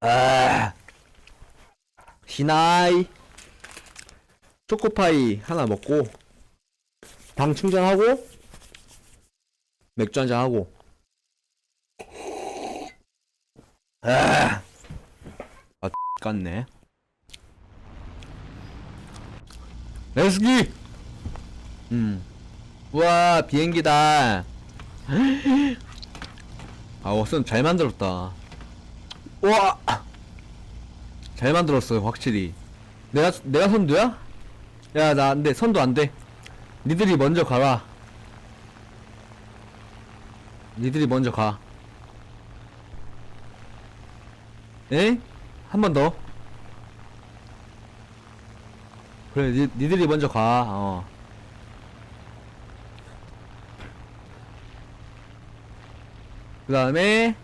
아, 시나이. 초코파이 하나 먹고 당 충전하고 맥주 한잔 하고. 아, 아 깠네. 레스기! 음. 우와 비행기다. 아 워슨 잘 만들었다 우와. 잘 만들었어요 확실히. 내가 내가 선두야? 야 나 안 돼. 선두 안 돼. 니들이 먼저 가라. 니들이 먼저 가. 에? 한 번 더. 그래 니, 니들이 먼저 가 어. 그 다음에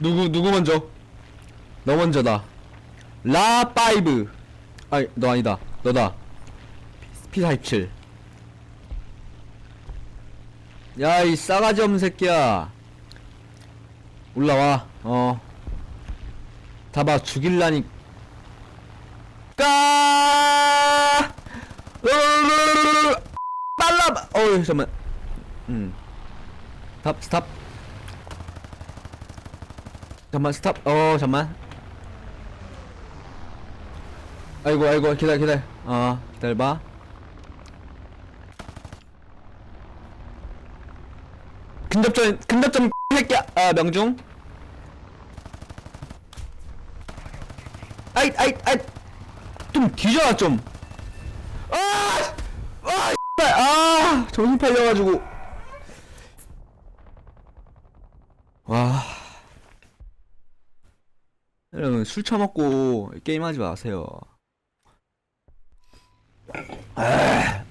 누구 누구 먼저? 너 먼저다. 라 파이브. 아니 너 아니다. 너다. P47 야 이 싸가지 없는 새끼야. 올라와. 어. 잡아 죽일라니 까. 빨라 어우 잠만. 음. 스탑 스탑 잠만 스탑. 어 잠만. 아이고 아이고 기다려 기다려. 어 기다려봐. 근접전 근접전 새끼야 아 명중. 아이 아이 아이 좀 뒤져라 좀아 아, 씨발. 아 정신 팔려가지고 와 여러분 술 처먹고 게임하지 마세요. 아.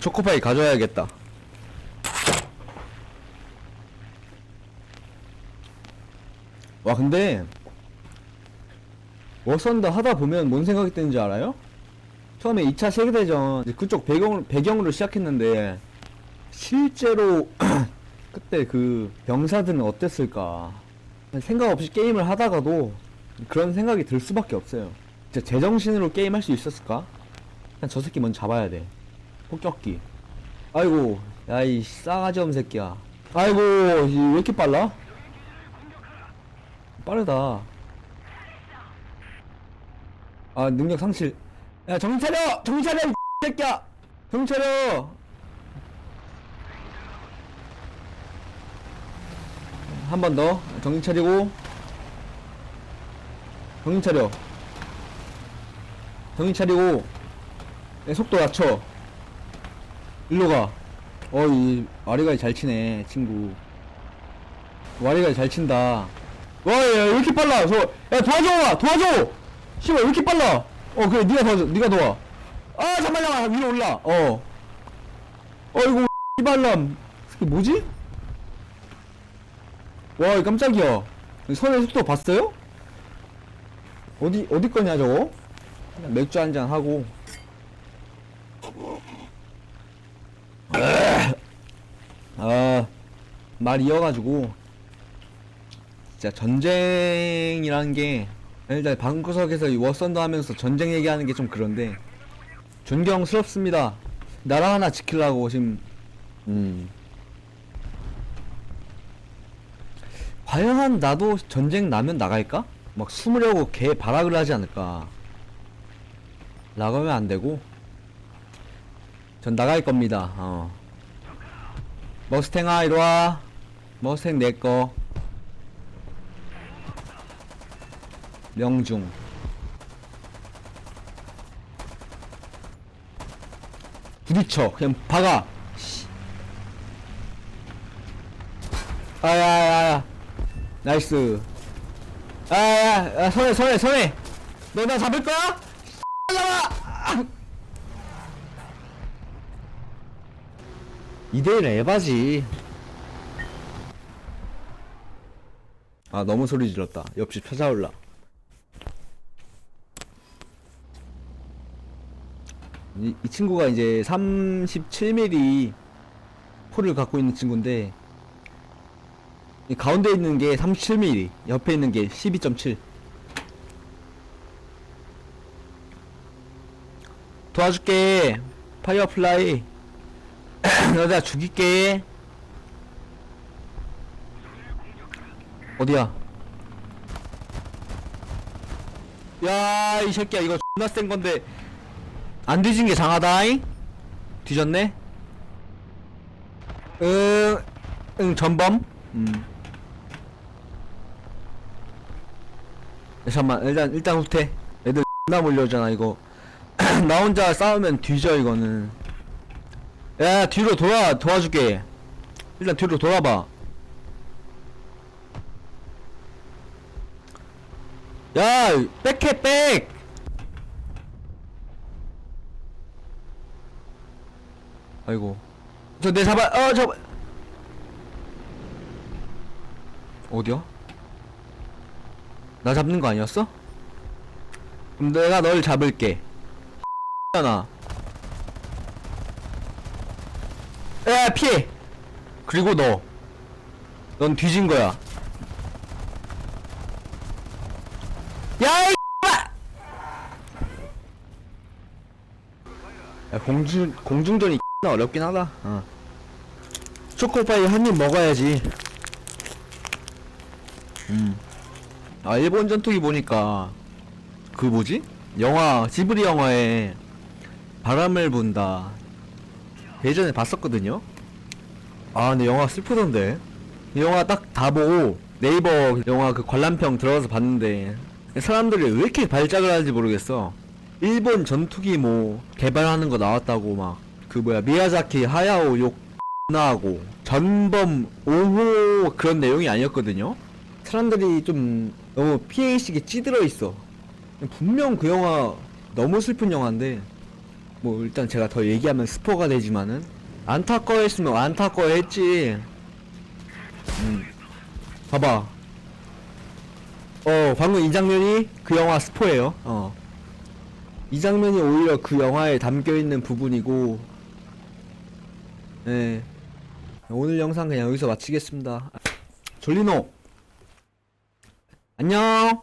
초코파이 가져야겠다. 와 근데 워선더 하다 보면 뭔 생각이 드는지 알아요? 처음에 2차 세계대전 그쪽 배경, 배경으로 시작했는데 실제로 그때 그 병사들은 어땠을까? 생각 없이 게임을 하다가도 그런 생각이 들 수밖에 없어요. 진짜 제정신으로 게임할 수 있었을까? 그냥 저 새끼 먼저 잡아야 돼. 폭격기. 아이고 야이 싸가지 없는 새끼야. 아이고 이왜 이렇게 빨라? 빠르다. 아 능력 상실. 야 정신 차려 정신 차려 이 새끼야! 정신 차려 한 번 더. 정신 차리고. 정신 차려. 정신 차리고. 내 속도 낮춰. 일로 가. 어이 와리가이 잘 치네 친구. 와리가이 잘 친다. 와 야 왜 이렇게 빨라? 저 야 도와줘 도와줘! 씨발 왜 이렇게 빨라? 어 그래 니가 도와줘 니가 도와. 아 잠깐만 잠깐만 위로 올라. 어. 어이구 이발람 이게 뭐지? 와 깜짝이야 선의 속도 봤어요? 어디 어디 거냐 저거? 맥주 한 잔 하고 아, 말 이어가지고, 진짜 전쟁이라는 게, 일단 방구석에서 이 워선더 하면서 전쟁 얘기하는 게 좀 그런데, 존경스럽습니다. 나라 하나 지키려고 지금, 음. 과연 나도 전쟁 나면 나갈까? 막 숨으려고 개 발악을 하지 않을까? 나가면 안 되고, 전 나갈 겁니다. 어. 머스탱아 이리 와 머스탱 내꺼 명중 부딪혀 그냥 박아 씨. 아야야야 나이스. 아야 선해 선해 선해. 너 나 잡을 거야? 잡아! 2대1 에바지. 아 너무 소리 질렀다. 옆집 찾아올라. 이, 이 친구가 이제 37mm 포를 갖고 있는 친구인데 이 가운데 있는 게 37mm 옆에 있는 게 12.7 도와줄게. 파이어플라이. 너다 죽일게. 어디야? 야 이 새끼야 이거 존나 센 건데. 안 뒤진 게 장하다잉 뒤졌네? 응, 응 전범? 음 잠깐만 일단 일단 후퇴. 애들 존나 몰려오잖아 이거. 나 혼자 싸우면 뒤져 이거는. 야 뒤로 돌아 도와줄게. 일단 뒤로 돌아봐. 야 백해 백! 아이고. 저 내 잡아 어 잡아. 어디야? 나 잡는 거 아니었어? 그럼 내가 널 잡을게 나. 야 피해. 그리고 너. 넌 뒤진 거야. 야 이. 야 공중 공중전이 어렵긴 하다. 어. 초코파이 한 입 먹어야지. 음. 아 일본 전투기 보니까 그 뭐지? 영화 지브리 영화에 바람을 분다. 예전에 봤었거든요. 아 근데 영화 슬프던데. 이 영화 딱 다 보고 네이버 영화 그 관람평 들어가서 봤는데 사람들이 왜 이렇게 발작을 하는지 모르겠어. 일본 전투기 뭐 개발하는 거 나왔다고 막 그 뭐야 미야자키 하야오 욕 나하고 전범 5호 그런 내용이 아니었거든요. 사람들이 좀 너무 피해의식에 찌들어 있어. 분명 그 영화 너무 슬픈 영화인데 뭐 일단 제가 더 얘기하면 스포가 되지만은 안타까워했으면 안타까워했지. 음. 봐봐. 어 방금 이 장면이 그 영화 스포예요. 어. 이 장면이 오히려 그 영화에 담겨 있는 부분이고. 네. 오늘 영상 그냥 여기서 마치겠습니다. 졸리노. 안녕.